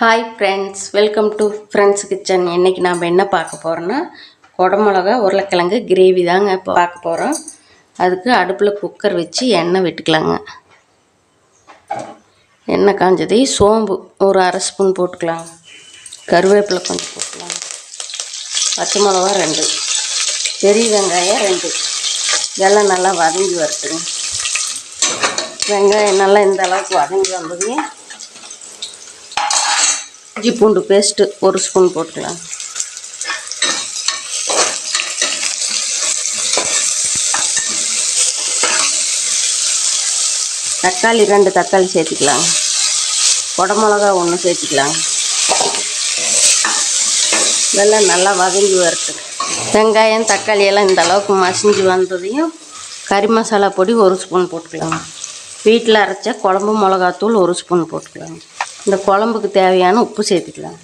Hi friends welcome to friends kitchen இன்றைக்கி நாம் என்ன பார்க்க போகிறோன்னா குடமிளகா உருளைக்கிழங்கு கிரேவி தாங்க இப்போ பார்க்க போகிறோம் அதுக்கு அடுப்பில் குக்கர் வச்சு எண்ணெய் விட்டுக்கலாங்க. எண்ணெய் காஞ்சது சோம்பு ஒரு அரை ஸ்பூன் போட்டுக்கலாம். கருவேப்பிலை கொஞ்சம் போட்டுக்கலாம். பச்சை மிளகா ரெண்டு. பெரிய வெங்காயம் ரெண்டு. இதெல்லாம் நல்லா வதங்கி வரட்டுங்க வெங்காயம் நல்லா இந்த அளவுக்கு வதங்கி வந்ததுங்க இஞ்சி பூண்டு பேஸ்ட்டு ஒரு ஸ்பூன் போட்டுக்கலாம். தக்காளி ரெண்டு தக்காளி சேர்த்துக்கலாம். குடமிளகா ஒன்று சேர்த்துக்கலாம். இதெல்லாம் நல்லா வதங்கி வரட்டும். வெங்காயம் தக்காளி எல்லாம் இந்த அளவுக்கு மசிஞ்சு வந்ததையும் கறி மசாலா பொடி ஒரு ஸ்பூன் போட்டுக்கலாம். வீட்டில் அரைச்ச குழம்பு மிளகாத்தூள் ஒரு ஸ்பூன் போட்டுக்கலாம். இந்த குழம்புக்கு தேவையான உப்பு சேர்த்துக்கலாம்.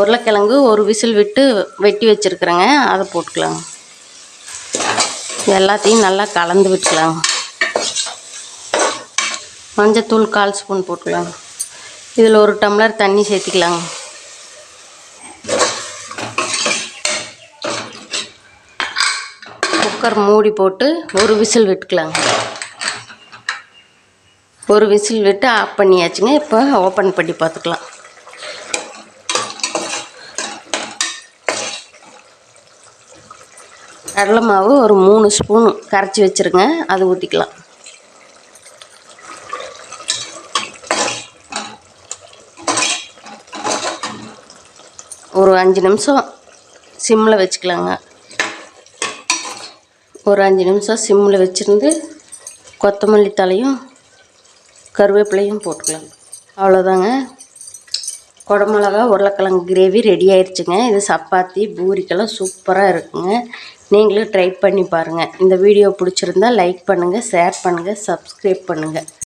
உருளைக்கிழங்கு ஒரு விசில் விட்டு வெட்டி வச்சுருக்குறேங்க. அதை போட்டுக்கலாம். எல்லாத்தையும் நல்லா கலந்து விட்டுக்கலாம். மஞ்சத்தூள் கால் ஸ்பூன் போட்டுக்கலாம். இதில் ஒரு டம்ளர் தண்ணி சேர்த்துக்கலாங்க குக்கர் மூடி போட்டு ஒரு விசில் விட்டுக்கலாங்க ஒரு விசில் விட்டு ஆஃப் பண்ணியாச்சுங்க இப்போ ஓப்பன் பண்ணி பார்த்துக்கலாம். கடலை மாவு ஒரு மூணு ஸ்பூன் கரைச்சி வச்சுருங்க அது ஊற்றிக்கலாம் ஒரு அஞ்சு நிமிஷம் சிம்மில் வச்சுக்கலாங்க. ஒரு அஞ்சு நிமிஷம் சிம்மில் வச்சுருந்து கொத்தமல்லி தலையும் கருவேப்பிலையும் போட்டுக்கலாம். அவ்வளோதாங்க குடமிளகா உருளைக்கிழங்கு கிரேவி ரெடி ஆயிடுச்சுங்க இது சப்பாத்தி பூரிக்கெல்லாம் சூப்பராக இருக்குங்க. நீங்களும் ட்ரை பண்ணி பாருங்கள் இந்த வீடியோ பிடிச்சிருந்தா லைக் பண்ணுங்கள் ஷேர் பண்ணுங்கள் சப்ஸ்கிரைப் பண்ணுங்கள்